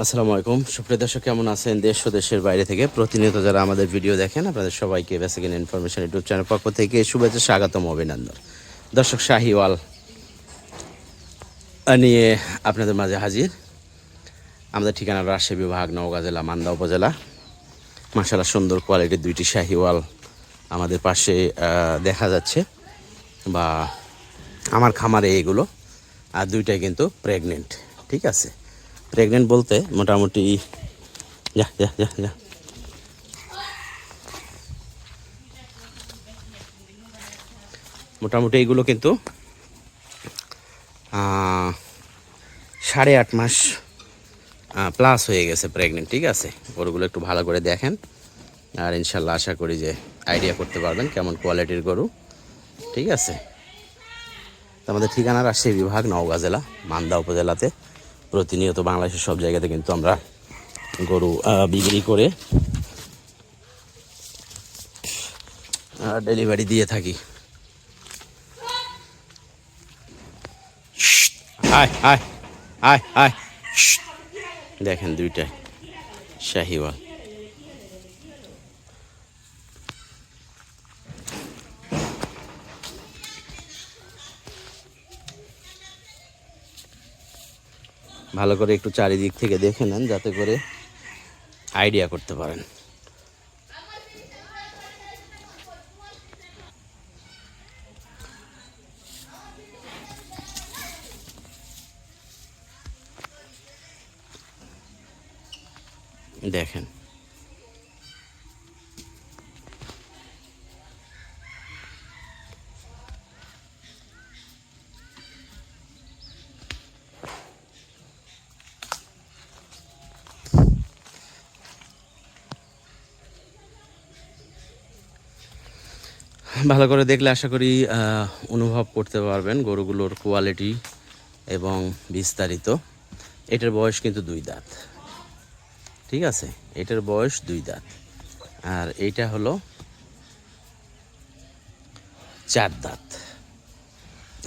আসসালামু আলাইকুম। সুপ্রিয় দর্শক, কেমন আছেন দেশ ও দেশের বাইরে থেকে প্রতিনিয়ত যারা আমাদের ভিডিও দেখেন, আপনাদের সবাইকে বেসিক ইনফরমেশন ইউটিউব চ্যানেল পক্ষ থেকে শুভেচ্ছা, স্বাগতম, অভিনন্দন। দর্শক, শাহিওয়াল নিয়ে আপনাদের মাঝে হাজির আমাদের ঠিকানা রাজশাহী বিভাগ, নওগাঁ জেলা, মান্দা উপজেলা। মাসালা সুন্দর কোয়ালিটির দুইটি শাহিওয়াল আমাদের পাশে দেখা যাচ্ছে বা আমার খামারে এগুলো, আর দুইটাই কিন্তু প্রেগনেন্ট ঠিক আছে? প্রেগনেন্ট বলতে মোটামুটি, যা যা যা যা। মোটামুটি এইগুলো কিন্তু সাড়ে আট মাস প্লাস হয়ে গেছে প্রেগনেন্ট, ঠিক আছে? গরুগুলো একটু ভালো করে দেখেন। আর ইনশাল্লাহ আশা করি যে আইডিয়া করতে পারবেন কেমন কোয়ালিটির গরু, ঠিক আছে? আমাদের ঠিকানা রাজশাহী বিভাগ, নওগাঁ জেলা মান্দা উপজেলাতে। প্রতিনিয়ত বাংলাদেশের সব জায়গাতে কিন্তু আমরা গরু বিক্রি করে ডেলিভারি দিয়ে থাকি। আয় আয় আয় আয় দেখেন দুইটাই, শাহিওয়াল। ভালো করে একটু চারিদিক থেকে দেখে নেন যাতে করে আইডিয়া করতে পারেন। দেখেন। ভালো করে দেখলে আশা করি অনুভব করতে পারবেন গরুগুলোর কোয়ালিটি এবং বিস্তারিত। এটার বয়স কিন্তু দুই দাঁত। ঠিক আছে? এটার বয়স দুই দাঁত। আর এইটা হলো চার দাঁত।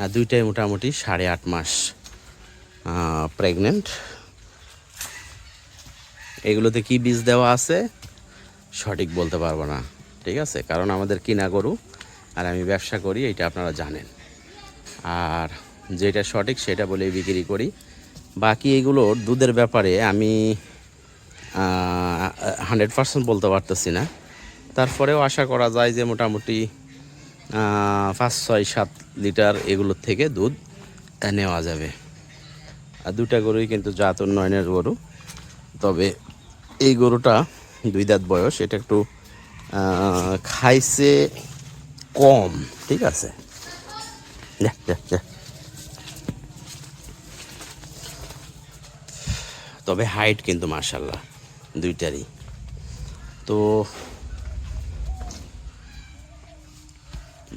আর দুইটাই মোটামুটি সাড়ে আট মাস প্রেগনেন্ট এগুলোতে কি বীজ দেওয়া আছে? সঠিক বলতে পারব না। ঠিক আছে? কারণ আমাদের কিনা গরু আর আমি ব্যবসা করি এটা আপনারা জানেন। আর যেটা সঠিক সেটা বলেই বিক্রি করি। বাকি এগুলোর দুধের ব্যাপারে আমি হান্ড্রেড পার্সেন্ট বলতে পারতেছি না। তারপরেও আশা করা যায় যে মোটামুটি পাঁচ, ছয়, সাত লিটার এগুলোর থেকে দুধ নেওয়া যাবে। আর দুটা গরুই কিন্তু জাত উন্নয়নের গরু। তবে এই গরুটা দুই দাঁত বয়স, এটা একটু খাইছে কম, ঠিক আছে? তবে হাইট কিন্তু মার্শাল্লাহ দুইটারই। তো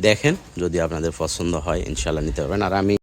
দেখেন যদি আপনাদের পছন্দ হয় ইনশাল্লাহ নিতে পারবেন। আর আমি